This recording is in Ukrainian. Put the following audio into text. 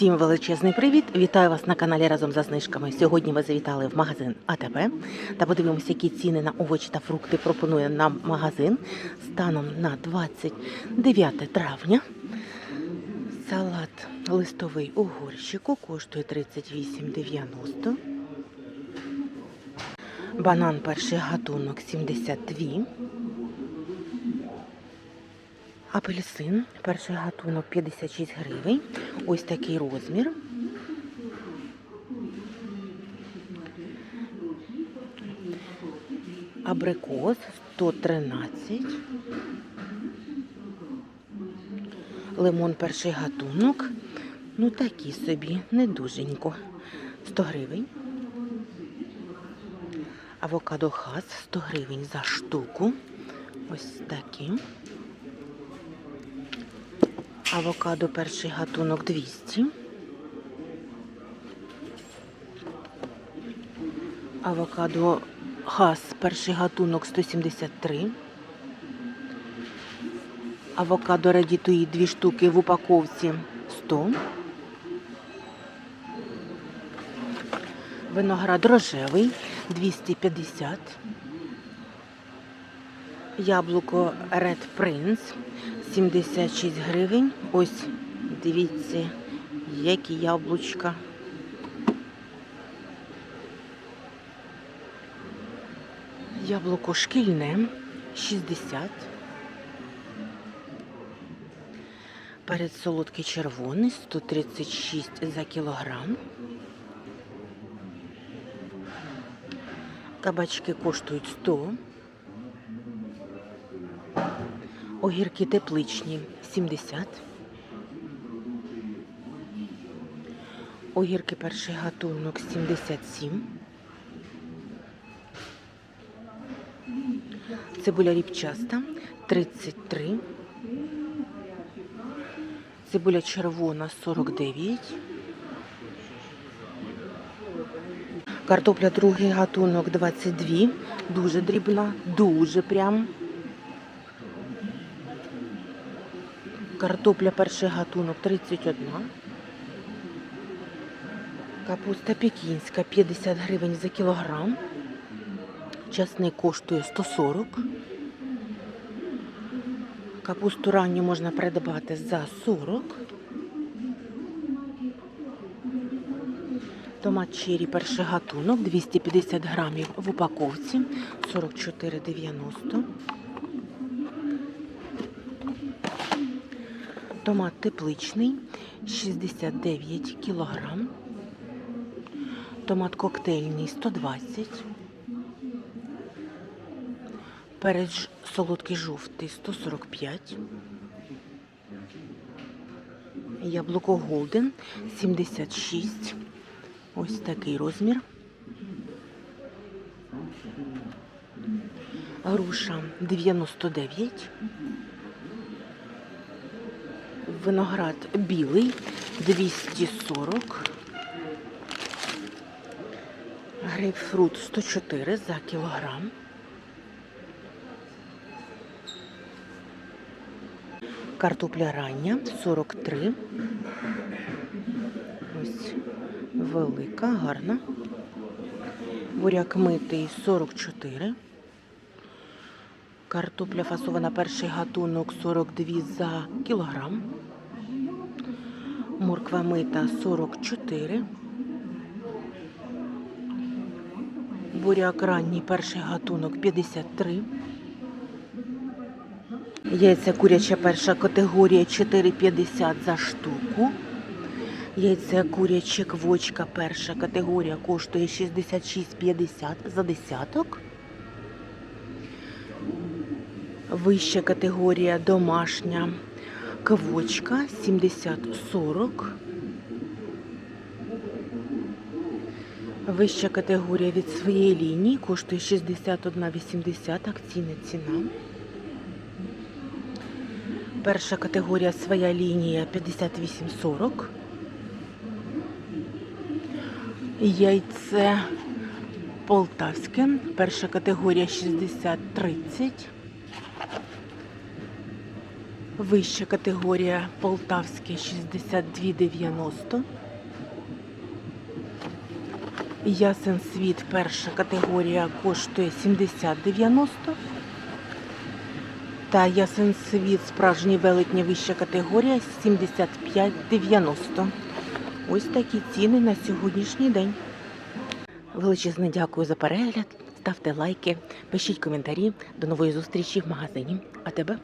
Всім величезний привіт! Вітаю вас на каналі разом за знижками. Сьогодні ви завітали в магазин АТБ та подивимося, які ціни на овочі та фрукти пропонує нам магазин станом на 29 травня. Салат листовий у горщику коштує 38,90. Банан перший гатунок 72. Апельсин, перший гатунок 56 гривень. Ось такий розмір. Абрикос 113. Лимон перший гатунок. Ну такі собі, не дуженько. 100 гривень. Авокадо хас 100 гривень за штуку. Ось такі. Авокадо перший гатунок 200. Авокадо хас перший гатунок 173. Авокадо радітуї дві штуки в упаковці 100. Виноград рожевий 250. Яблуко Red Prince 76 гривень. Ось дивіться, які яблучка. Яблуко шкільне 60. Перед солодкий червоний 136 за кілограм. Кабачки коштують 100. Огірки тепличні 70. Огірки перший гатунок 77. Цибуля ріпчаста 33. Цибуля червона 49. Картопля другий гатунок 22. Дуже дрібна, дуже прям. Картопля перший гатунок 31. Капуста пекінська 50 гривень за кілограм. Часник коштує 140. Капусту ранню можна придбати за 40. Томат черрі перший гатунок 250 грамів в упаковці 44,90. Томат тепличний 69 кілограм. Томат коктейльний 120. Перець солодкий жовтий 145. Яблуко Голден 76. Ось такий розмір. Груша 99. Виноград білий 240. Грейпфрут 104 за кілограм. Картопля рання 43. Ось велика, гарна. Буряк митий 44. Картопля фасована перший гатунок 42 за кілограм. Морква мита 44. Буряк ранній перший гатунок 53. Яйця куряча перша категорія 4,50 за штуку. Яйця куряче квочка перша категорія коштує 66,50 за десяток. Вища категорія домашня квочка 70-40. Вища категорія від своєї лінії коштує 61,80 акційна ціна. Перша категорія своя лінія 58,40. Яйце полтавське. Перша категорія 60-30. Вища категорія Полтавське 62,90. Ясен світ перша категорія коштує 70,90. Та ясен світ справжній велетня вища категорія 75,90. Ось такі ціни на сьогоднішній день. Величезне дякую за перегляд. Ставте лайки, пишіть коментарі. До нової зустрічі в магазині. А тебе?